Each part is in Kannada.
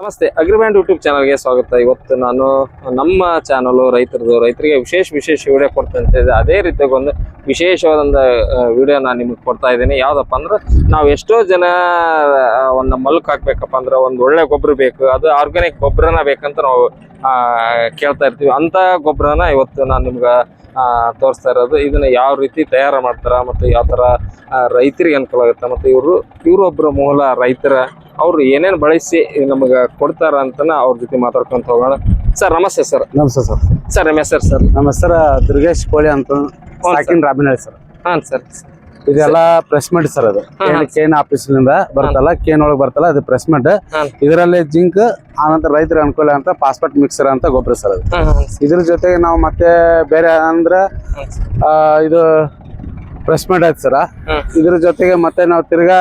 ನಮಸ್ತೆ ಅಗ್ರಿಬ್ಯಾಂಡ್ ಯೂಟ್ಯೂಬ್ ಚಾನಲ್ಗೆ ಸ್ವಾಗತ. ಇವತ್ತು ನಾನು ನಮ್ಮ ಚಾನಲು ರೈತರದು, ರೈತರಿಗೆ ವಿಶೇಷ ವಿಶೇಷ ವಿಡಿಯೋ ಕೊಡ್ತಂತ ಇದೆ ಅದೇ ರೀತಿಯಾಗೊಂದು ವಿಶೇಷವಾದ ವಿಡಿಯೋ ನಾನು ನಿಮಗೆ ಕೊಡ್ತಾ ಇದ್ದೀನಿ. ಯಾವುದಪ್ಪ ಅಂದ್ರೆ, ನಾವು ಎಷ್ಟೋ ಜನ ಒಂದು ಮಲ್ಕ್ ಹಾಕ್ಬೇಕಪ್ಪ ಅಂದ್ರೆ, ಒಂದು ಒಳ್ಳೆ ಗೊಬ್ಬರ ಬೇಕು, ಅದು ಆರ್ಗ್ಯಾನಿಕ್ ಗೊಬ್ಬರನ ಬೇಕಂತ ನಾವು ಕೇಳ್ತಾ ಇರ್ತೀವಿ. ಅಂತ ಗೊಬ್ಬರನ ಇವತ್ತು ನಾನು ನಿಮ್ಗೆ ತೋರಿಸ್ತಾ ಇರೋದು. ಇದನ್ನ ಯಾವ ರೀತಿ ತಯಾರು ಮಾಡ್ತಾರ ಮತ್ತು ಯಾವ ಥರ ರೈತರಿಗೆ ಅನುಕೂಲ ಆಗುತ್ತೆ ಮತ್ತು ಇವರು ಇವರೊಬ್ಬರು ಮೂಲ ರೈತರ ಅವ್ರು ಏನೇನು ಬಳಸಿ ನಮಗೆ ಕೊಡ್ತಾರ ಅಂತನ ಅವ್ರ ಜೊತೆ ಮಾತಾಡ್ಕೊಂತ ಹೋಗೋಣ. ಸರ್ ನಮಸ್ತೆ ಸರ್. ನಮಸ್ತೆ ಸರ್. ಸರ್ ನಮ್ಮ ಹೆಸರು ಸರ್? ನಮ್ಮ ಹೆಸರು ದುರ್ಗೇಶ್ ಕೋಳಿ ಅಂತ ಸಾಕಿನ್ ರಾಬಿನ್ ಹೇಳಿ ಸರ್. ಹಾಂ ಸರ್. ಇದೆಲ್ಲ ಪ್ರೆಸ್ಮೆಂಟ್ ಸರ್ ಅದು. ಕೇನ್ ಆಫೀಸ್ ಆಫೀಸ್ನಿಂದ ಬರ್ತಲ್ಲ ಕೇನ್ ಒಳಗೆ ಬರ್ತಲ್ಲ ಅದು ಪ್ರೆಸ್ಮೆಂಟ್ ಮೀಟ್ ಇದರಲ್ಲಿ ಜಿಂಕ್ ಆನಂತರ ರೈತರ ಅನುಕೂಲ ಅಂತ ಪಾಸ್ಪೋರ್ಟ್ ಮಿಕ್ಸರ್ ಅಂತ ಗೊಬ್ಬರ ಸರ್ ಅದು. ಇದ್ರ ಜೊತೆಗೆ ನಾವು ಮತ್ತೆ ಬೇರೆ ಅಂದ್ರೆ ಇದು ಪ್ರೆಸ್ಮೆಂಟ್ ಆಯ್ತು ಸರ. ಇದ್ರ ಜೊತೆಗೆ ಮತ್ತೆ ನಾವು ತಿರ್ಗಾ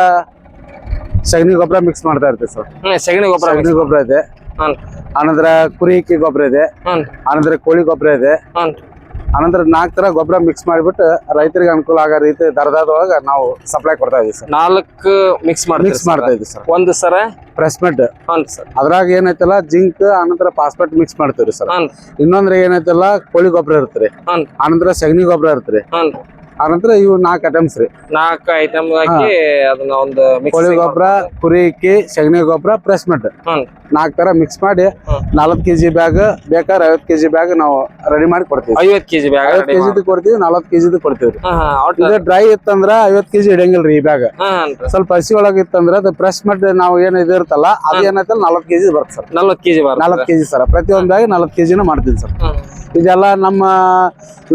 ಸಗಣಿ ಗೊಬ್ಬರ ಮಿಕ್ಸ್ ಮಾಡ್ತಾ ಇರ್ತೀವಿ ಸರ್ ಸಗಣಿ ಗೊಬ್ಬರ ಸಗಣಿ ಗೊಬ್ಬರ ಇದೆ. ಆನಂತರ ಕುರಿ ಹಿಕ್ಕಿ ಗೊಬ್ಬರ ಇದೆ. ಆನಂತರ ಕೋಳಿ ಗೊಬ್ಬರ ಇದೆ. ಆನಂತರ ನಾಲ್ಕು ತರ ಗೊಬ್ಬರ ಮಿಕ್ಸ್ ಮಾಡಿಬಿಟ್ಟು ರೈತರಿಗೆ ಅನುಕೂಲ ಆಗೋ ರೀತಿ ದರದಾದೊಳಗ ನಾವು ಸಪ್ಲೈ ಕೊಡ್ತಾ ಇದೀವಿ ಸರ್. ನಾಲ್ಕು ಮಿಕ್ಸ್ ಮಾಡ್ತೀವಿ ಮಿಕ್ಸ್ ಮಾಡ್ತಾ ಇದೀವಿ ಸರ್. ಒಂದು ಸರ? ಪ್ರೆಸ್ಮೆಟ್ ಸರ್. ಅದ್ರಾಗ ಏನೈತಲ್ಲ ಜಿಂಕ್ ಆನಂತರ ಪಾಸ್ಪೆಟ್ ಮಿಕ್ಸ್ ಮಾಡ್ತೀವಿ ಸರ್. ಇನ್ನೊಂದ್ರೆ ಇನ್ನೊಂದ್ರ ಏನೈತಲ್ಲ ಕೋಳಿ ಗೊಬ್ಬರ ಇರ್ತೀರಿ ಅನಂತರ ಆನಂತರ ಸಗಣಿ ಗೊಬ್ಬರ ಇರ್ತೀರಿ ಆನಂತರ ಇವು ನಾಲ್ಕು ಐಟಮ್ಸ್ ರೀ. ನಾಲ್ಕು ಐಟಮ್ ಹಾಕಿ ಅದನ್ನ ಒಂದು ಕೋಳಿ ಗೊಬ್ಬರ ಕುರಿ ಇಕ್ಕಿ ಸಗಣಿ ಗೊಬ್ಬರ ಪ್ರೆಸ್ ಮೆಟ್ ನಾಲ್ಕು ತರ ಮಿಕ್ಸ್ ಮಾಡಿ. ನಲವತ್ತು ಕೆಜಿ ಬ್ಯಾಗ್ ಬೇಕಾದ್ರೆ ಐವತ್ತು ಕೆಜಿ ಬ್ಯಾಗ್ ನಾವು ರೆಡಿ ಮಾಡಿ ಕೊಡ್ತೀವಿ. ಐವತ್ತು ಕೆಜಿ ಬ್ಯಾಗ್ ಐವತ್ತು ಕೆಜಿ ಕೊಡ್ತೀವಿ ನಲವತ್ತು ಕೆಜಿ ಕೊಡ್ತೀವಿ ರೀ. ಇದು ಡ್ರೈ ಇತ್ತಂದ್ರ ಐವತ್ತು ಕೆಜಿ ಹಿಡಿಯಂಗಿಲ್ರಿ ಈ ಬ್ಯಾಗ್ ಸ್ವಲ್ಪ ಹಸಿ ಒಳಗೆ ಇತ್ತಂದ್ರ ಅದು ಪ್ರೆಸ್ ಮಾಡಿ ನಾವು ಏನು ಇದು ಅದು ಏನೈತಲ್ಲ ನಲ್ವತ್ತು ಕೆಜಿ ಬರುತ್ತೆ ಸರ್. ನಲ್ವತ್ತು ಕೆಜಿ ನಲ್ವತ್ತು ಕೆಜಿ ಸರ್. ಪ್ರತಿಯೊಂದು ಬ್ಯಾಗ್ ನಲ್ವತ್ತು ಕೆಜಿನ ಮಾಡ್ತೀನಿ ಸರ್. ಇದೆಲ್ಲ ನಮ್ಮ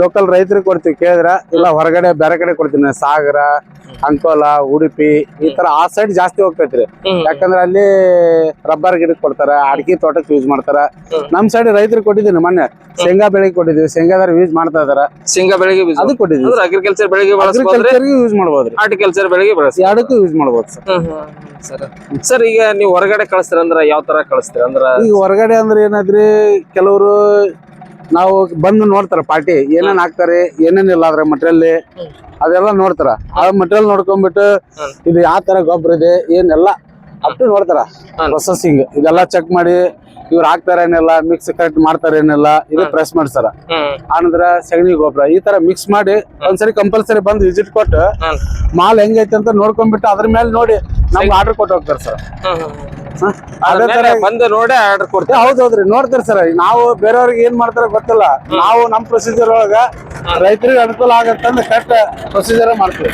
ಲೋಕಲ್ ರೈತರಿಗೆ ಕೊಡ್ತೀವಿ ಕೇಳಿದ್ರ ಇಲ್ಲ ಹೊರಗಡೆ ಬೇರೆ ಕಡೆ ಕೊಡ್ತೀನಿ ಸಾಗರ ಅಂಕೋಲ ಉಡುಪಿ ಈ ತರ ಆ ಸೈಡ್ ಜಾಸ್ತಿ ಹೋಗ್ತೈತ್ರಿ. ಯಾಕಂದ್ರೆ ಅಲ್ಲಿ ರಬ್ಬರ್ ಗಿಡಕ್ಕೆ ಕೊಡ್ತಾರ ಅಡಿಕೆ ತೋಟಕ್ಕೆ ಯೂಸ್ ಮಾಡ್ತಾರ. ನಮ್ ಸೈಡ್ ರೈತರಿಗೆ ಕೊಟ್ಟಿದ್ದೀನಿ ಮೊನ್ನೆ. ಶೇಂಗಾ ಬೆಳೆಗೆ ಕೊಟ್ಟಿದ್ವಿ ಶೇಂಗಾದಾರ ಯೂಸ್ ಮಾಡ್ತಾ ಇದಾರ. ಶೇಂಗಾ ಬೆಳೆಗೆ ಅದು ಕೊಟ್ಟಿದ್ವಿ ಅಗ್ರಿಕಲ್ಚರ್ ಬೆಳೆಗೆ ಅಗ್ರಿಕಲ್ಚರ್ ಅಗ್ರಿಕಲ್ಚರ್ಗೆ ಯೂಸ್ ಮಾಡ್ಬೋದು ಅಗ್ರಿಕಲ್ಚರ್ ಬೆಳೆಗೆ ಬಳಸಿ ಎರಡಕ್ಕೂ ಯೂಸ್ ಮಾಡ್ಬೋದು ಸರ್. ಸರ್. ಸರ್ ಈಗ ನೀವು ಹೊರಗಡೆ ಕಳಿಸ್ತೀರ ಅಂದ್ರ ಯಾವ ತರ ಕಳಿಸ್ತೀರ ಅಂದ್ರ ಈಗ ಹೊರಗಡೆ ಅಂದ್ರೆ ಏನಾದ್ರಿ ಕೆಲವರು ನಾವು ಬಂದು ನೋಡ್ತಾರ ಪಾರ್ಟಿ ಏನೇನ್ ಹಾಕ್ತಾರೆ ಏನೇನಿಲ್ಲ ಅದ್ರ ಮಟೀರಿಯಲ್ ಅದೆಲ್ಲ ನೋಡ್ತಾರ. ಆ ಮಟೀರಿಯಲ್ ನೋಡ್ಕೊಂಡ್ಬಿಟ್ಟು. ಇದು ಯಾವ ತರ ಗೊಬ್ಬರ ಇದೆ ಏನೆಲ್ಲ ಅಷ್ಟು ನೋಡ್ತಾರ. ಪ್ರೊಸೆಸಿಂಗ್ ಇದೆಲ್ಲ ಚೆಕ್ ಮಾಡಿ ಇವ್ರು ಹಾಕ್ತಾರ ಏನಿಲ್ಲ ಮಿಕ್ಸ್ ಕರೆಕ್ಟ್ ಮಾಡ್ತಾರ ಏನಿಲ್ಲ ಇದು ಪ್ರೆಸ್ ಮಾಡ್ತಾರ ಆನಂತರ ಸಗಣಿ ಗೊಬ್ಬರ ಈ ತರ ಮಿಕ್ಸ್ ಮಾಡಿ ಒಂದ್ಸರಿ ಕಂಪಲ್ಸರಿ ಬಂದು ವಿಸಿಟ್ ಕೊಟ್ಟು ಮಾಲ್ ಹೆಂಗೈತೆ ಅಂತ ನೋಡ್ಕೊಂಡ್ಬಿಟ್ಟು ಅದ್ರ ಮೇಲೆ ನೋಡಿ ನಮ್ಗೆ ಆರ್ಡರ್ ಕೊಟ್ಟು ಹೋಗ್ತಾರೆ ಸರ್. ಅದೇ ತರ ಬಂದು ನೋಡಿ ಆರ್ಡರ್ ಕೊಡ್ತೀವಿ. ಹೌದ್ ಹೌದ್ರಿ ನೋಡ್ತೀರಿ ಸರ್. ನಾವು ಬೇರೆಯವ್ರಿಗೆ ಏನ್ ಮಾಡ್ತಾರ ಗೊತ್ತಿಲ್ಲ. ನಾವು ನಮ್ ಪ್ರೊಸೀಜರ್ ಒಳಗ ರೈತರಿಗೆ ಅನುಕೂಲ ಆಗತ್ತಂದ್ರೆ ಕರೆಕ್ಟ್ ಪ್ರೊಸೀಜರ್ ಮಾಡ್ತೀವಿ.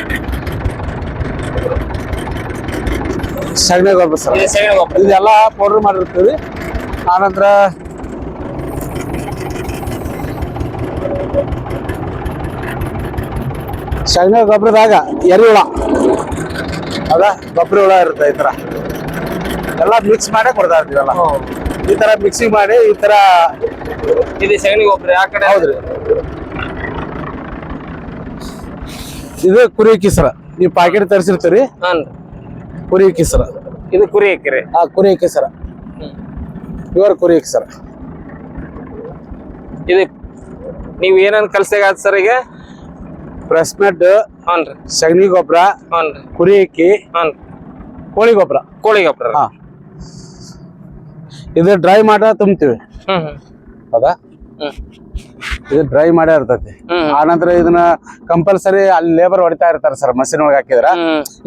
ಸಗಣಿ ಗೊಬ್ಬರ ಸರ್. ಇದೆಲ್ಲ ಪೌಡರ್ ಮಾಡಿರ್ತೀವಿ. ಆನಂತರ ಸಗಣಿ ಗೊಬ್ಬರದಾಗ ಎರೆಹುಳ. ಅದ ಗೊಬ್ಬರ ಹುಳ ಇರುತ್ತೆ ಈ ತರ. ಎಲ್ಲ ಮಿಕ್ಸ್ ಮಾಡೇ ಕೊಡ್ತಾ ಇರ್ತೀವಲ್ಲ ಈ ತರ ಮಿಕ್ಸಿಂಗ್ ಮಾಡಿ ಈ ತರ ಇದು ಸಗಣಿ ಗೊಬ್ಬರ ಆ ಕಡೆ ಹೌದ್ರಿ. ಇದು ಕುರಿ ಕಿಸರ. ನೀವು ಪ್ಯಾಕೆಟ್ ತರಿಸಿರ್ತೀರಿ? ಹಾನ್ ಕುರಿ ಕಿಸರ. ಇದು ಕುರಿ ಹಾಕಿರಿ ಆ ಕುರಿ ಕಿಸರ. ಪ್ಯೂರ್ ಕುರಿ ಕಿಸರ. ಇದು ನೀವು ಏನೇನು ಕಲ್ಸಾಗ ಸರ್ ಈಗ? ಪ್ರೆಸ್ಮೆಡ್ ಹಾನ್ರಿ. ಸಗಣಿ ಗೊಬ್ಬರ ಹಾನ್ರಿ. ಕುರಿ ಇಕ್ಕಿ ಹಾನ್ ಕೋಳಿ ಗೊಬ್ಬರ. ಕೋಳಿ ಗೊಬ್ಬರ. ಹಾ. ಇದು ಡ್ರೈ ಮಾಡ ತುಂಬ್ತೀವಿ. ಹೌದಾ? ಇದು ಡ್ರೈ ಮಾಡೇ ಇರ್ತೈತಿ. ಆನಂತರ ಇದನ್ನ ಕಂಪಲ್ಸರಿ ಅಲ್ಲಿ ಲೇಬರ್ ಹೊಡಿತಾ ಇರ್ತಾರ ಸರ್ ಮಷಿನ್ ಒಳಗೆ ಹಾಕಿದ್ರ.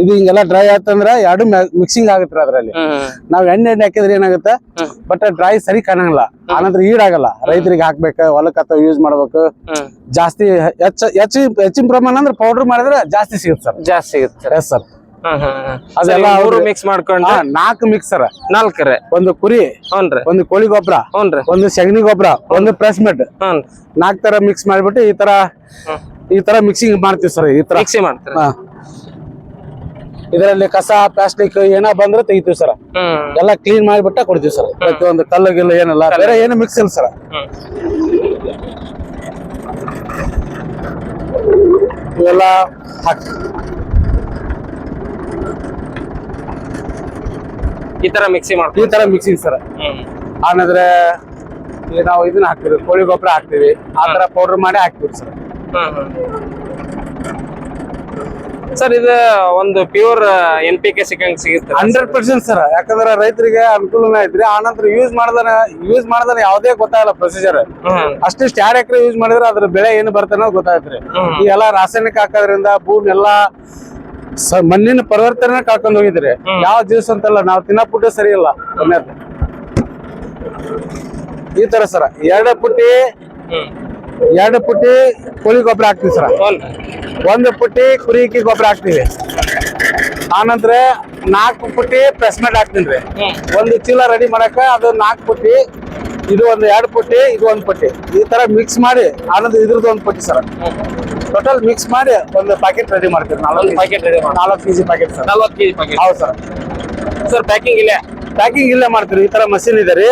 ಇದು ಹಿಂಗೆಲ್ಲ ಡ್ರೈ ಆತಂದ್ರ ಎರಡು ಮಿಕ್ಸಿಂಗ್ ಆಗುತ್ತೆ ಅದ್ರಲ್ಲಿ. ನಾವ್ ಎಣ್ಣೆ ಎಣ್ಣೆ ಹಾಕಿದ್ರೆ ಏನಾಗುತ್ತೆ? ಬಟ್ ಡ್ರೈ ಸರಿ ಕಾಣಂಗಿಲ್ಲ. ಆನಂತರ ಈಡಾಗಲ್ಲ. ರೈತರಿಗೆ ಹಾಕ್ಬೇಕು ಹೊಲಕ್ ಅಥವಾ ಯೂಸ್ ಮಾಡ್ಬೇಕು. ಜಾಸ್ತಿ ಹೆಚ್ಚ ಹೆಚ್ಚು ಹೆಚ್ಚಿನ ಪ್ರಮಾಣ ಅಂದ್ರೆ ಪೌಡರ್ ಮಾಡಿದ್ರೆ ಜಾಸ್ತಿ ಸಿಗುತ್ತೆ ಸರ್ ಜಾಸ್ತಿ ಸಿಗುತ್ತೆ ಎಸ್ ಸರ್ ಅದೆಲ್ಲ ಅವ್ರು ಮಿಕ್ಸ್ ಮಾಡ್ಕೊಂಡು? ನಾಲ್ಕು ಮಿಕ್ಸರ್ ನಾಲ್ಕರೆ. ಒಂದು ಕುರಿ ಹ್ಞೂನ್ರಿ ಒಂದು ಕೋಳಿ ಗೊಬ್ಬರ ಹ್ಞೂನ್ರಿ ಒಂದು ಸಗಣಿ ಗೊಬ್ಬರ ಒಂದು ಪ್ರೆಸ್ ಮೆಟ್ ಹ್ಞೂ ನಾಲ್ಕು ತರ ಮಿಕ್ಸ್ ಮಾಡಿಬಿಟ್ಟು ಈ ತರ ಈ ತರ ಮಿಕ್ಸಿಂಗ್ ಮಾಡ್ತೀವಿ ಸರ್ ಈ ತರ. ಮಿಕ್ಸಿ ಮಾಡ್ತೀವಿ ಇದರಲ್ಲಿ ಕಸ ಪ್ಲಾಸ್ಟಿಕ್ ಏನೋ ಬಂದ್ರೆ ತೆಗಿತೀವಿ ಸರ್. ಎಲ್ಲ ಕ್ಲೀನ್ ಮಾಡಿಬಿಟ್ಟ ಕೊಡ್ತೀವಿ ಸರ್. ಪ್ರತಿಯೊಂದು ಕಲ್ಲು ಗಿಲ್ಲು ಏನಲ್ಲ ಬೇರೆ ಏನು ಮಿಕ್ಸ್ ಇಲ್ಲ ಸರ್. ಇವೆಲ್ಲ ಹಾಕಿ ಈ ತರ ಮಿಕ್ಸಿ ಮಾಡ್ತೀವಿ. ಈ ತರ ಮಿಕ್ಸಿಂಗ್ ಸರ್. ಆಮೇಲೆ ನಾವು ಇದನ್ನ ಹಾಕ್ತೀವಿ ಕೋಳಿ ಗೊಬ್ಬರ ಹಾಕ್ತಿವಿ. ಆ ತರ ಪೌಡರ್ ಮಾಡಿ ಹಾಕ್ತಿವಿ ಸರ್. ಸರ್ ಇದು ಒಂದು ಪ್ಯೂರ್ ಎನ್ ಪಿ ಕೆ ಸಿಕ್ಕಂಗ್ ಸಿಗುತ್ತೆ. Hundred percent sir. ಯಾಕಂದ್ರೆ ರೈತರಿಗೆ ಅನುಕೂಲನ ಐತ್ರಿ. ಆನಂತರ ಯೂಸ್ ಮಾಡ್ದನ ಯೂಸ್ ಮಾಡ್ದಾನೆ ಯಾವುದೇ ಗೊತ್ತಾಗಲ್ಲ ಪ್ರೊಸೀಜರ್ ಅಷ್ಟಿಷ್ಟು ಎರಡು ಎಕರೆ ಯೂಸ್ ಮಾಡಿದ್ರೆ ಅದ್ರ ಬೆಳೆ ಏನು ಬರ್ತಾನೋ ಗೊತ್ತಾಯ್ತ್ರಿ. ಈ ಎಲ್ಲ ರಾಸಾಯನಿಕ ಹಾಕೋದ್ರಿಂದ ಭೂಮಿ ಎಲ್ಲಾ ಮಣ್ಣಿನ ಪರಿವರ್ತನೆ ಕಾಕೊಂಡು ಹೋಗಿದ್ರೆ. ಯಾವ ಜ್ಯೂಸ್ ಅಂತಲ್ಲ ನಾವು ತಿನ್ನೋ ಪುಟ್ಟ ಸರಿ ಇಲ್ಲ. ಈ ತರ ಸರ. ಎರಡು ಪುಟ್ಟಿ ಎರಡು ಪುಟ್ಟಿ ಕೋಳಿ ಗೊಬ್ಬರ ಹಾಕ್ತೀವಿ ಸರ. ಒಂದು ಪುಟ್ಟಿ ಕುರಿಕಿ ಗೊಬ್ಬರ ಹಾಕ್ತೀವಿ. ಆನಂತರ ನಾಲ್ಕು ಪುಟ್ಟಿ ಪ್ರೆಸ್ಮೆಂಟ್ ಹಾಕ್ತೀನಿ ರೀ. ಒಂದು ಚೀಲ ರೆಡಿ ಮಾಡಕ ಅದು ನಾಲ್ಕು ಪುಟ್ಟಿ ಇದು ಒಂದು ಎರಡು ಪುಟ್ಟಿ ಇದು ಒಂದು ಪುಟ್ಟಿ. ಈ ತರ ಮಿಕ್ಸ್ ಮಾಡಿ ಆನಂತರ ಇದ್ರದ್ದು ಒಂದು ಪುಟ್ಟಿ ಸರ್. ಟೋಟಲ್ ಮಿಕ್ಸ್ ಮಾಡಿ ಒಂದು ಪ್ಯಾಕೆಟ್ ರೆಡಿ ಮಾಡ್ತೀವಿ. ನಾಲ್ಕು ಪ್ಯಾಕೆಟ್ ರೆಡಿ ಮಾಡಿ ನಾಲ್ಕು ಕೆಜಿ ಪ್ಯಾಕೆಟ್ ಸರ್ ನಲ್ವತ್ತು ಕೆಜಿ ಪ್ಯಾಕೆಟ್ ಹೌದು ಸರ್ ಸರ್ ಪ್ಯಾಕಿಂಗ್ ಇಲ್ಲೇ? ಪ್ಯಾಕಿಂಗ್ ಇಲ್ಲೇ ಮಾಡ್ತೀವಿ. ಈ ತರ ಮಷಿನ್ ಇದೆ ರೀ.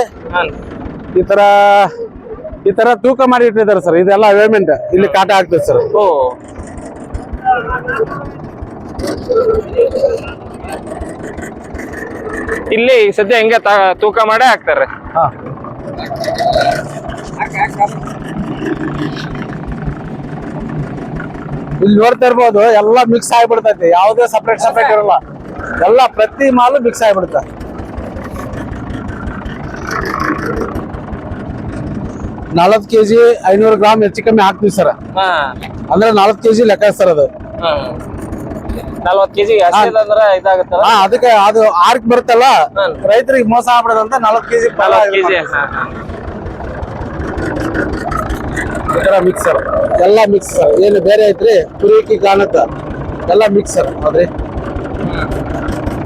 ಈ ತರ ಈ ತರ ತೂಕ ಮಾಡಿ ಇಟ್ಟಿದ್ದಾರೆ ಸರ್ ಇದೆಲ್ಲ ಅವೇಮೆಂಟ್ ಇಲ್ಲಿ ಕಾಟ ಆಗ್ತದೆ ಸರ್ ಓ. ಇಲ್ಲಿ ಸದ್ಯ ಹಿಂಗೆ ತೂಕ ಮಾಡೇ ಹಾಕ್ತಾರೆ? ಹಾ. ಇಲ್ಲಿ ನೋಡ್ತಾ ಇರ್ಬೋದು ಎಲ್ಲ ಮಿಕ್ಸ್ ಆಗಿಬಿಡ್ತೈತಿ. ಯಾವುದೇ ಸಪ್ರೇಟ್ ಸಪ್ರೇಟ್ ಇರಲ್ಲ. ಎಲ್ಲ ಪ್ರತಿ ಮಾಲು ಮಿಕ್ಸ್ ಆಗಿಬಿಡುತ್ತೆ. ನಲವತ್ತು ಕೆಜಿ ಐನೂರು ಗ್ರಾಮ್ ಹೆಚ್ಚು ಕಮ್ಮಿ ಹಾಕ್ತೀವಿ ಸರ್. ಅಂದ್ರೆ ನಲವತ್ತು ಕೆಜಿ ಲೆಕ್ಕ ಸರ್ ಅದು. ನಲ್ವತ್ತು ಕೆಜಿ ಅಂದ್ರೆ ಅದಕ್ಕೆ ಅದು ಆರ್ಕ್ ಬರುತ್ತಲ್ಲ. ರೈತರಿಗೆ ಮೋಸ ಆಗ್ಬಿಡೋದಂತ ನಾಲ್ಕು ಕೆಜಿ ಕೆ ಕೆಜಿ ತರ ಮಿಕ್ಸರ್ ಎಲ್ಲ ಮಿಕ್ಸರ್ ಏನು ಬೇರೆ ಐತ್ರಿ ಕುರಿಕಿ ಕಾಣತ ಎಲ್ಲ ಮಿಕ್ಸರ್ ಅದ್ರಿ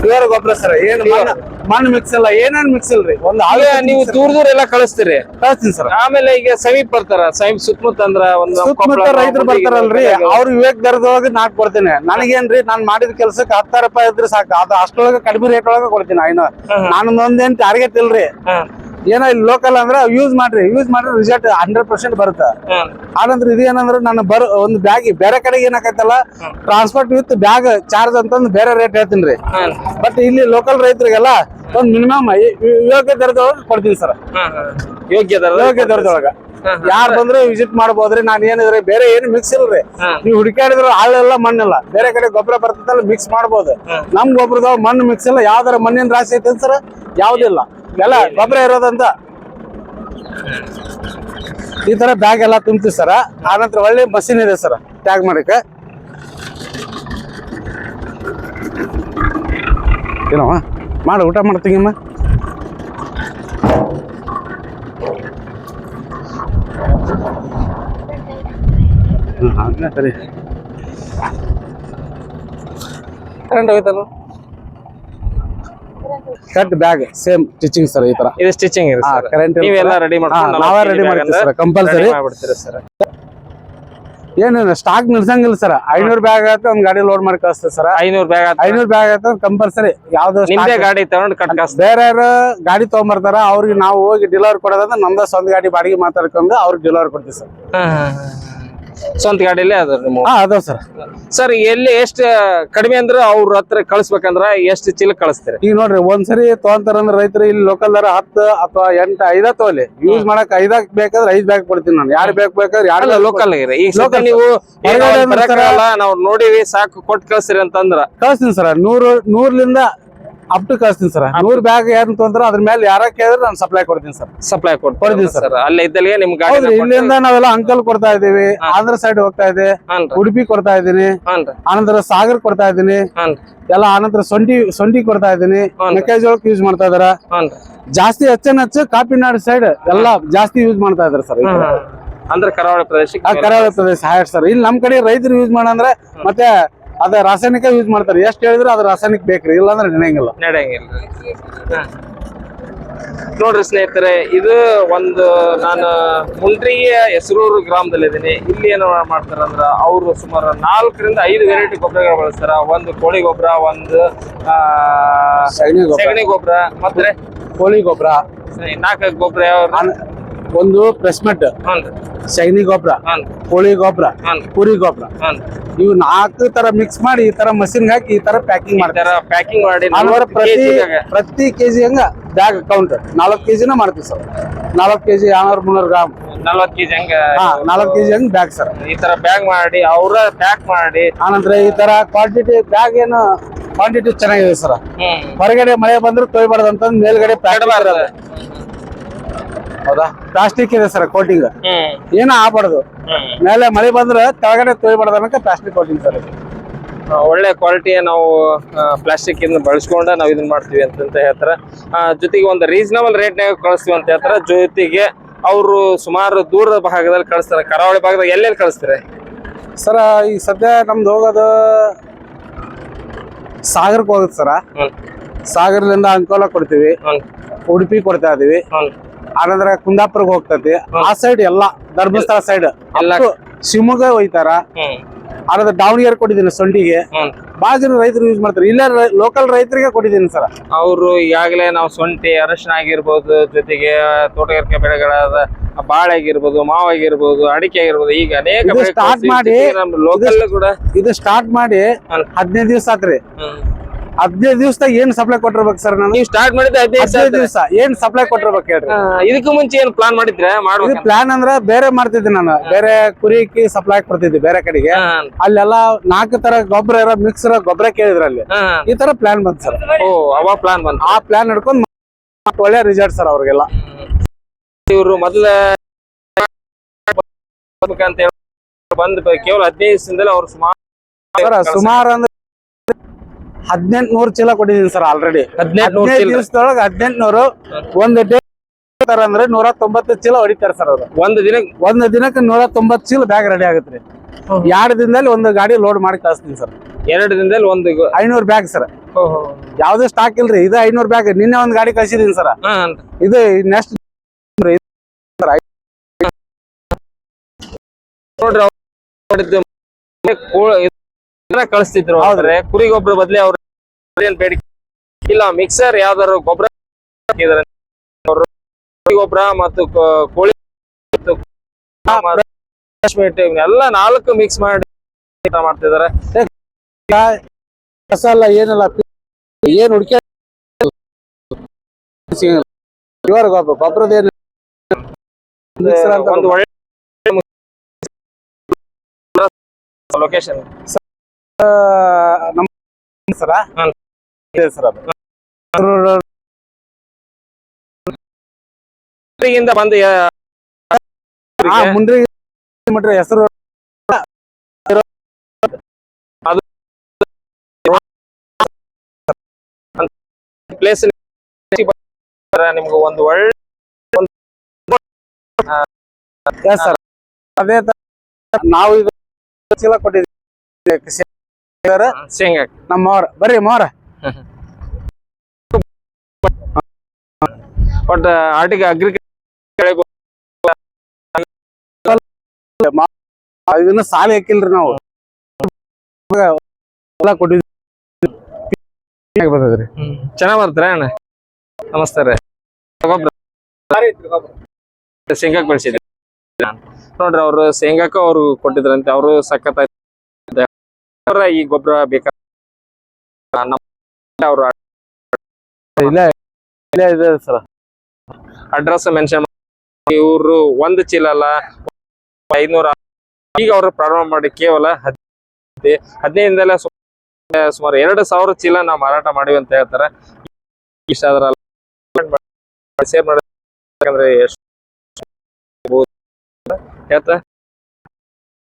ಪ್ಯೂರ್ ಗೊಬ್ಬರ ಸರ್ ಏನು ಮಣ್ಣು ಮಣ್ಣು ಮಿಕ್ಸ್ ಅಲ್ಲ ಏನೇನ್ ಮಿಕ್ಸ್ ಇಲ್ರಿ ಒಂದು ಹಾಗೆ ನೀವು ದೂರ ದೂರ ಎಲ್ಲ ಕಳಿಸ್ತೀರಿ. ಕಳಿಸ್ತೀನಿ ಸರ್ ಆಮೇಲೆ ಈಗ ಸಮೀಪ ಬರ್ತಾರ. ಸಮೀಪ ಸುತ್ತಮುತ್ತ ಅಂದ್ರ ಒಂದು ಸುತ್ತಮುತ್ತ ರೈತರು ಬರ್ತಾರಲ್ರಿ. ಅವ್ರ ವಿವೇಕ್ ದರದೊಳಗೆ ನಾಕ್ ಕೊಡ್ತೀನಿ. ನನಗೇನ್ರಿ ನಾನು ಮಾಡಿದ ಕೆಲ್ಸಕ್ಕೆ ಹತ್ತಾರು ರೂಪಾಯಿ ಇದ್ರೆ ಸಾಕು. ಅದು ಅಷ್ಟೊಳಗೆ ಕಡಿಮೆ ರೇಟ್ ಒಳಗೆ ಕೊಡ್ತೀನಿ. ಐನೋ ನಾನು ಒಂದೇನ್ ಟಾರ್ಗೆಟ್ ಇಲ್ರಿ. ಏನೋ ಇಲ್ಲಿ ಲೋಕಲ್ ಅಂದ್ರೆ ಯೂಸ್ ಮಾಡ್ರಿ ಯೂಸ್ ಮಾಡ್ರಿ ರಿಸಲ್ಟ್ ಹಂಡ್ರೆಡ್ ಪರ್ಸೆಂಟ್ ಬರುತ್ತೆ. ಇದು ಇದೇನಂದ್ರೆ ನಾನು ಬರ್ ಒಂದು ಬ್ಯಾಗ್ ಬೇರೆ ಕಡೆಗೆ ಏನಾಕೈತಲ್ಲ ಟ್ರಾನ್ಸ್ಪೋರ್ಟ್ ವಿತ್ ಬ್ಯಾಗ್ ಚಾರ್ಜ್ ಅಂತಂದು ಬೇರೆ ರೇಟ್ ಹೇಳ್ತೀನಿ ರೀ ಬಟ್ ಇಲ್ಲಿ ಲೋಕಲ್ ರೈತರಿಗೆಲ್ಲ ಒಂದು ಮಿನಿಮಮ್ ಯೋಗ್ಯ ದರದೊಳಗೆ ಕೊಡ್ತೀನಿ ಸರ್ ಯೋಗ್ಯ ದರ ಯೋಗ್ಯ ದರದೊಳಗ ಯಾರು ಬಂದ್ರೆ ವಿಸಿಟ್ ಮಾಡ್ಬೋದ್ರಿ ನಾನು ಏನಿದ್ರೆ ಬೇರೆ ಏನು ಮಿಕ್ಸ್ ಇಲ್ರಿ. ನೀವು ಹುಡುಕಾಡಿದ್ರೆ ಆಳೆಲ್ಲ ಮಣ್ಣಿಲ್ಲ. ಬೇರೆ ಕಡೆ ಗೊಬ್ಬರ ಬರ್ತದಲ್ಲ ಮಿಕ್ಸ್ ಮಾಡ್ಬೋದು. ನಮ್ ಗೊಬ್ಬರದೊಳಗ ಮಣ್ಣು ಮಿಕ್ಸ್ ಇಲ್ಲ. ಯಾವ್ದಾರ ಮಣ್ಣಿನ ರಾಶಿ ಐತೆ ಸರ್ ಯಾವ್ದಿಲ್ಲ. ಎಲ್ಲ ಗೊಬ್ಬರ ಇರೋದಂತ. ಈ ತರ ಬ್ಯಾಗ್ ಎಲ್ಲ ತುಂಬ್ತೀವಿ ಸರ. ಆನಂತರ ಒಳ್ಳೆ ಮಷಿನ್ ಇದೆ ಸರ್. ಟ್ಯಾಗ್ ಮಾಡಕ್ಕೆ. ಏನವ ಮಾಡು, ಊಟ ಮಾಡ್ತೀಗಮ್ಮ ಸರಿ. ಕರೆಂಟ್ ಹೋಯ್ತಲ್ಲ? Cut bag same stitching sir ಈ ತರ. ಇದು ಸ್ಟಿಚಿಂಗ್ ಇರುತ್ತೆ ನೀವೆಲ್ಲ ರೆಡಿ ಮಾಡ್ಕೊಂಡು ನಾವೇ ready ಮಾಡ್ತೀವಿ ಸರ್ compulsory. ಮಾಡ್ಬಿಡ್ತೀರಿ ಸರ್ ಏನು ಸ್ಟಾಕ್ ನಿಲ್ಸಂಗಿಲ್ಲ ಸರ್ ಐನೂರು ಬ್ಯಾಗ್ ಆಯ್ತು ಒಂದ್ ಗಾಡಿ ಲೋಡ್ ಮಾಡಿ ಕಳಿಸ್ತೇವೆ ಸರ್ ಐನೂರು ಬ್ಯಾಗ್ ಐನೂರು ಬ್ಯಾಗ್ ಆಯ್ತು ಕಂಪಲ್ಸರಿ ಯಾವ್ದು ನಿಮ್ದೇ ಗಾಡಿ ತಗೊಂಡು ಕಟ್ ಬೇರೆ ಗಾಡಿ ತಗೊಂಬರ್ತಾರ ಅವ್ರಿಗೆ ನಾವು ಹೋಗಿ ಡಿಲಿವರ್ ಕೊಡೋದಂದ್ರೆ ನಮ್ದ ಸ್ವಂತ ಗಾಡಿ ಬಾಡಿಗೆ ಮಾತಾಡ್ಕೊಂಡು ಅವ್ರಿಗೆ ಡಿಲಿವರ್ ಕೊಡ್ತೀವಿ ಸರ್ ಸ್ವಂತ ಗಾಡಿಲೇ ಅದ ನಿಮ್ಮ ಹಾ ಅದಾವ ಸರ್. ಸರ್ ಎಲ್ಲಿ ಎಷ್ಟು ಕಡಿಮೆ ಅಂದ್ರೆ ಅವ್ರ ಹತ್ರ ಕಳಿಸ್ಬೇಕಂದ್ರ ಎಷ್ಟು ಚೀಲ ಕಳಿಸ್ತೀರಿ? ಈಗ ನೋಡ್ರಿ ಒಂದ್ಸರಿ ತಗೊಂತಾರಂದ್ರೆ ರೈತರು ಇಲ್ಲಿ ಲೋಕಲ್ ದರ ಹತ್ತು ಅಥವಾ ಎಂಟು ಐದ ತಗೊಲಿ ಯೂಸ್ ಮಾಡಕ್ ಐದಾಕ್ ಬೇಕಾದ್ರೆ ಐದ್ ಬ್ಯಾಗ್ ಕೊಡ್ತೀನಿ ನಾನು. ಯಾರು ಬ್ಯಾಗ್ ಬೇಕಾದ್ರೆ ಯಾರು ಲೋಕಲ್ ಈಗ ಲೋಕಲ್ ನೀವು ನಾವ್ ನೋಡಿವಿ ಸಾಕು ಕೊಟ್ಟು ಕಳಿಸ್ತೀರಿ ಅಂತಂದ್ರ. ಕಳಿಸ್ತೀನಿ ಸರ್. ನೂರು ನೂರ್ಲಿಂದ ಅಪ್ ಟು ಕಳಿಸ್ತೀನಿ ಸರ್. ನೂರ್ ಬ್ಯಾಗ್ ಏನು ತೊಂದ್ರೆ ಅದ್ರ ಮೇಲೆ ಯಾರ ಕೇಳಿದ್ರೆ ನಾನು ಸಪ್ಲೈ ಕೊಡ್ತೀನಿ ಸರ್. ಸಪ್ಲೈ ಕೊಡ್ತೀನಿ. ಸರ್. ಅಲ್ಲೇ ಇದ್ದಲ್ಲಿಗೆ ನಿಮ್ ಗಾಡಿ ಇಲ್ಲಿಂದ ನಾವೆಲ್ಲ ಅಂಕಲ್ ಕೊಡ್ತಾ ಇದೀವಿ ಆಂಧ್ರ ಸೈಡ್ ಹೋಗ್ತಾ ಇದೆ. ಉಡುಪಿ ಕೊಡ್ತಾ ಇದೀನಿ ಆನಂತರ ಸಾಗರ್ ಕೊಡ್ತಾ ಇದೀನಿ ಎಲ್ಲ ಆನಂತರ ಸೊಂಡಿ ಸೊಂಡಿ ಕೊಡ್ತಾ ಇದೀನಿ. ಮೆಕ್ಕೆಜೋಳಕ್ಕೆ ಯೂಸ್ ಮಾಡ್ತಾ ಇದಾರ. ಜಾಸ್ತಿ ಹೆಚ್ಚನ್ ಹೆಚ್ಚು ಕಾಪಿನಾಡು ಸೈಡ್ ಎಲ್ಲ ಜಾಸ್ತಿ ಯೂಸ್ ಮಾಡ್ತಾ ಇದಾರೆ ಸರ್ ಅಂದ್ರೆ ಕರಾವಳಿ ಪ್ರದೇಶ ಕರಾವಳಿ ಪ್ರದೇಶ ಹಾಯ್ ಸರ್. ಇಲ್ಲಿ ನಮ್ ಕಡೆ ರೈತರು ಯೂಸ್ ಮಾಡಂದ್ರೆ ಮತ್ತೆ ಅದ ರಾಸಾಯನಿಕ ಯೂಸ್ ಮಾಡ್ತಾರೆ. ಎಷ್ಟು ಹೇಳಿದ್ರೆ ಅದು ರಾಸಾಯನಿಕ ಬೇಕ್ರಿ ಇಲ್ಲಾಂದ್ರೆ ನಡೆಯಂಗಿಲ್ಲ ನಡೆಯಂಗಿಲ್ಲ. ನೋಡ್ರಿ ಸ್ನೇಹಿತರೆ ಇದು ಒಂದು ನಾನು ಮುಂಡ್ರಿಯ ಹೆಸರೂರು ಗ್ರಾಮದಲ್ಲಿದ್ದೀನಿ ಇಲ್ಲಿ ಏನು ಅಂದ್ರೆ ಅವರು ಸುಮಾರು ನಾಲ್ಕರಿಂದ ಐದು ವೆರೈಟಿ ಗೊಬ್ಬರಗಳು ಬಳಸ್ತಾರ. ಒಂದು ಕೋಳಿ ಗೊಬ್ಬರ ಒಂದು ಆ, ಸಗಣಿ ಗೊಬ್ಬರ. ಸಗಣಿ ಗೊಬ್ಬರ ಮತ್ತೆ ಕೋಳಿ ಗೊಬ್ಬರ. ನಾಲ್ಕು ಗೊಬ್ಬರ ಯಾವ ಒಂದು ಪ್ರೆಸ್ಮೆಟ್ ಹ್ಞೂ ಸಗಣಿ ಗೊಬ್ಬರ ಕೋಳಿ ಗೊಬ್ಬರ ಕುರಿ ಗೊಬ್ಬರ ಇವು ನಾಲ್ಕು ತರ ಮಿಕ್ಸ್ ಮಾಡಿ ಈ ತರ ಮಷಿನ್ ಹಾಕಿ ಈ ತರ ಪ್ಯಾಕಿಂಗ್ ಮಾಡ್ತಾರೆ ತರ ಪ್ಯಾಕಿಂಗ್ ಮಾಡಿ ಪ್ರತಿ ಪ್ರತಿ ಕೆಜಿ ಹಂಗ ಬ್ಯಾಗ್ ಕೌಂಟ್ ನಾಲ್ಕು ಕೆಜಿನ ಮಾಡ್ತೀವಿ ಸರ್ ನಾಲ್ಕು ಕೆಜಿ ಎರಡ್ನೂರು ಮುನ್ನೂರು ಗ್ರಾಮ್ ನಲ್ವತ್ತು ಕೆಜಿ ಹಂಗ ಹಾ ನಾಲ್ಕು ಕೆಜಿ ಹಂಗ್ ಬ್ಯಾಗ್ ಸರ್ ಈ ತರ ಬ್ಯಾಗ್ ಮಾಡಿ ಅವ್ರ ಪ್ಯಾಕ್ ಮಾಡಿ. ಆನಂತರ ಈ ತರ ಕ್ವಾಂಟಿಟಿ ಬ್ಯಾಗ್ ಏನು ಕ್ವಾಂಟಿಟಿ ಚೆನ್ನಾಗಿದೆ ಸರ್ ಹೊರಗಡೆ ಮಳೆ ಬಂದ್ರೆ ತೊಯ್ಬಾರ್ದು ಅಂತ ಮೇಲ್ಗಡೆ ಪ್ಯಾಕ್. ಹೌದಾ? ಪ್ಲಾಸ್ಟಿಕ್ ಇದೆ ಸರ್ ಕೋಟಿಂಗ್ ಏನೋ ಆಗ್ಬಾರ್ದು. ಮೇಲೆ ಮಳೆ ಬಂದ್ರೆ ಕೆಳಗಡೆ ತೊಯ್ಬಾರ್ದು ಅನ್ನಕ್ಕೆ ಪ್ಲಾಸ್ಟಿಕ್ ಕೋಟಿಂಗ್ ಸರ್ ಒಳ್ಳೆ ಕ್ವಾಲಿಟಿಯ ನಾವು ಪ್ಲಾಸ್ಟಿಕ್ ಇಂದ ಬಳಸ್ಕೊಂಡ ನಾವು ಇದನ್ನ ಮಾಡ್ತೀವಿ ಅಂತ ಹೇಳ್ತಾರೆ. ಜೊತೆಗೆ ಒಂದು ರೀಸನಬಲ್ ರೇಟ್ನಾಗ ಕಳಿಸ್ತೀವಿ ಅಂತ ಹೇಳ್ತಾರೆ. ಜೊತೆಗೆ ಅವರು ಸುಮಾರು ದೂರದ ಭಾಗದಲ್ಲಿ ಕಳಿಸ್ತಾರೆ. ಕರಾವಳಿ ಭಾಗದಾಗ ಎಲ್ಲೆಲ್ಲಿ ಕಳಿಸ್ತಾರೆ? ಸರ ಈಗ ಸದ್ಯ ನಮ್ದು ಹೋಗೋದು ಸಾಗರಕ್ಕೆ ಹೋಗುತ್ತೆ ಸರ. ಸಾಗರದಿಂದ ಅಂಕೋಲ ಕೊಡ್ತೀವಿ. ಉಡುಪಿ ಕೊಡ್ತಾ ಇದೀವಿ. ಆನಂತರ ಕುಂದಾಪುರಕ್ಕೆ ಹೋಗ್ತೈತಿ. ಆ ಸೈಡ್ ಎಲ್ಲ ಧರ್ಮಸ್ಥಳ ಸೈಡ್ ಎಲ್ಲ- ಶಿವಮೊಗ್ಗ ಹೋಯ್ತಾರ. ಹ್ಮ್. ಆನಂತರ ದಾವಣಗೆರೆ ಕೊಟ್ಟಿದ್ದೀನಿ ಸೊಂಡಿಗೆ. ಬಹಳ ಜನ ರೈತರು ಯೂಸ್ ಮಾಡ್ತಾರೆ. ಇಲ್ಲ ಲೋಕಲ್ ರೈತರಿಗೆ ಕೊಟ್ಟಿದ್ದೀನಿ ಸರ್. ಅವರು ಈಗಾಗಲೇ ನಾವು ಸೊಂಟಿ ಅರಶಿನ ಆಗಿರ್ಬೋದು ಜೊತೆಗೆ ತೋಟಗಾರಿಕೆ ಬೆಳೆಗಳಾದ ಬಾಳೆ ಆಗಿರ್ಬೋದು ಮಾವು ಆಗಿರ್ಬೋದು ಅಡಿಕೆ ಆಗಿರ್ಬೋದು ಈಗ ಅನೇಕ ಕಳ್ಸಿ, ಮಾಡಿ- ಲೋಕಲ್ ಕೂಡ ಇದು ಸ್ಟಾರ್ಟ್ ಮಾಡಿ. ಹದಿನೈದು ದಿವಸ ಆತ್ರಿ. ಹದಿನೈದು ದಿವಸ ಏನ್ ಸಪ್ಲೈ ಕೊಟ್ಟಿರ್ಬೇಕು ಸರ್ ನಾನು? ನೀವು ಸ್ಟಾರ್ಟ್ ಮಾಡಿದ್ರೆ ಹದಿನೈದು ಹದಿನೈದು ದಿವಸ ಏನ್ ಸಪ್ಲೈ ಕೊಟ್ಟಿರ್ಬೇಕು ಹೇಳ್ರಿ. ಇದಕ್ಕೂ ಮುಂಚೆ ಏನ್ ಪ್ಲಾನ್ ಮಾಡಿದ್ರೆ ಇದು ಮಾಡ್ಬೇಕು ಪ್ಲಾನ್ ಅಂದ್ರೆ ಬೇರೆ ಮಾಡ್ತಿದ್ದೆ ನಾನು. ಬೇರೆ ಕುರಿಕಿ ಸಪ್ಲೈ ಕೊಡ್ತಿದ್ದೆ ಬೇರೆ ಕಡೆಗೆ. ಅಲ್ಲೆಲ್ಲ ನಾಲ್ಕು ತರ ಗೊಬ್ಬರ ಇರೋ ಮಿಕ್ಸ್ ಇರೋ ಗೊಬ್ಬರ ಕೇಳಿದ್ರ ಅಲ್ಲಿ. ಈ ತರ ಪ್ಲಾನ್ ಬಂತು ಸರ್ ಓ ಅವಾಗ ಪ್ಲಾನ್ ಬಂತು. ಆ ಪ್ಲಾನ್ ಹಿಡ್ಕೊಂಡು ಒಳ್ಳೆ ರಿಸಲ್ಟ್ ಸರ್ ಅವ್ರಿಗೆಲ್ಲ. ಇವರು ಮೊದಲ ಅಂತ ಹೇಳಿ ಬಂದ್ ಕೇವಲ ಹದಿನೈದು ದಿವಸದಲ್ಲಿ ಅವ್ರು ಸುಮಾರು ಸರ್ ಸುಮಾರು ಅಂದ್ರೆ ಹದಿನೆಂಟು ನೂರು ಚೀಲ ಕೊಟ್ಟಿದ್ದೀನಿ ಸರ್ ಆಲ್ರೆಡಿ ಹದಿನೈದು ದಿವಸದೊಳಗೆ ಹದಿನೆಂಟು ನೂರು ಒಂದು ಡೇ ಅಂದ್ರೆ ನೂರ ತೊಂಬತ್ತು ಚೀಲ ಹೊಡಿತಾರೆ ಸರ್ ಅವರು. ಒಂದು ದಿನ ಒಂದು ದಿನಕ್ಕೆ ನೂರ ತೊಂಬತ್ತು ಚೀಲ ಬ್ಯಾಗ್ ರೆಡಿ ಆಗುತ್ತೆ ರೀ. ಎರಡು ದಿನದಲ್ಲಿ ಒಂದು ಗಾಡಿ ಲೋಡ್ ಮಾಡಿ ಕಳಿಸ್ತೀನಿ ಸರ್. ಎರಡು ದಿನದಲ್ಲಿ ಒಂದು ಐನೂರು ಬ್ಯಾಗ್ ಸರ್. ಯಾವ್ದು ಸ್ಟಾಕ್ ಇಲ್ರಿ ಇದು ಐನೂರು ಬ್ಯಾಗ್ ನಿನ್ನೆ ಒಂದು ಗಾಡಿ ಕಳಿಸಿದೀನಿ ಸರ್. ಇದು ನೆಕ್ಸ್ಟ್ ನೋಡ್ರಿ ಕಳಿಸ್ತಿದ್ರು ಆದ್ರೆ ಕುರಿ ಗೊಬ್ಬರ ಬದ್ಲಿ ಅವ್ರ ಬೇಡಿಕೆ ಇಲ್ಲ ಮಿಕ್ಸರ್ ಯಾವ್ದಾರು ಗೊಬ್ಬರ ಗೊಬ್ಬರ ಮತ್ತು ಕೋಳಿ ಎಲ್ಲ ನಾಲ್ಕು ಮಿಕ್ಸ್ ಮಾಡಿ ಮಾಡ್ತಿದ್ದಾರೆ ಮಾಡ್ತಿದಾರೆ. ಏನಲ್ಲ ಏನ್ ಹುಡುಕಿ ಇವರು ಗೊಬ್ಬರದ ಏನು ಒಂದು ಒಳ್ಳೆ ಲೊಕೇಶನ್ ನಮ್ಮ ಸರ ಹ್ಮ್. ಇದೆ ಸರ್ ಅದು ಊರಿಗಿಂದ ಬಂದು ಯಾ- ಆ ಮುಂಡ್ರಿ ಮಟ್ರ ಹೆಸರು ಪ್ಲೇಸ್ ನಿಮ್ಗೆ ಒಂದು ಒಳ್ಳೆ ಎಸ್ ಸರ್ ಅದೇ ತರ ನಾವು ಇದು ಚೀಲ ಕೊಟ್ಟಿದ್ದೀವಿ ಶೇಂಗಾ. ನಮ್ಮ ಬರ್ರಿ ಮೋರ ಬಟ್ ಆಟಿಗೆ ಅಗ್ರಿಕಲ್ಚರ್ ಇದನ್ನ ಸಾಲ ಹಾಕಿಲ್ರಿ ನಾವು. ಕೊಟ್ಟಿದ್ವಿ. ಬರ್ತದ್ರಿ. ಚೆನ್ನಾಗ್ ಬರ್ತಾರೆ ಅಣ್ಣ. ನಮಸ್ತೆ ರೀ. ಶೇಂಗಾಕ್ ಬೆಳೆಸಿದ್ರಿ ನೋಡ್ರಿ ಅವ್ರು ಶೇಂಗಾಕ ಅವ್ರು ಕೊಟ್ಟಿದ್ರಂತೆ. ಅವರು ಸಖತ್ ಈ ಗೊಬ್ಬರ ಬೇಕಾ ನಮ್ಮ ಅವ್ರ ಇಲ್ಲ ಇಲ್ಲ ಇದೆ ಸರ್. ಅಡ್ರೆಸ್ ಮೆನ್ಷನ್ ಇವರು ಒಂದು ಚೀಲ ಅಲ್ಲ ಐನೂರ ಈಗ ಅವರು ಪ್ರಾರಂಭ ಮಾಡಿ ಕೇವಲ ಹದಿನೈದು ಹದಿನೈದಲ್ಲ ಸುಮಾರು ಎರಡು ಸಾವಿರ ಚೀಲ ನಾವು ಮಾರಾಟ ಮಾಡಿವಿ ಅಂತ ಹೇಳ್ತಾರೆ. ಮಾಡಿ ಎಷ್ಟು ಹೇಳ್ತಾ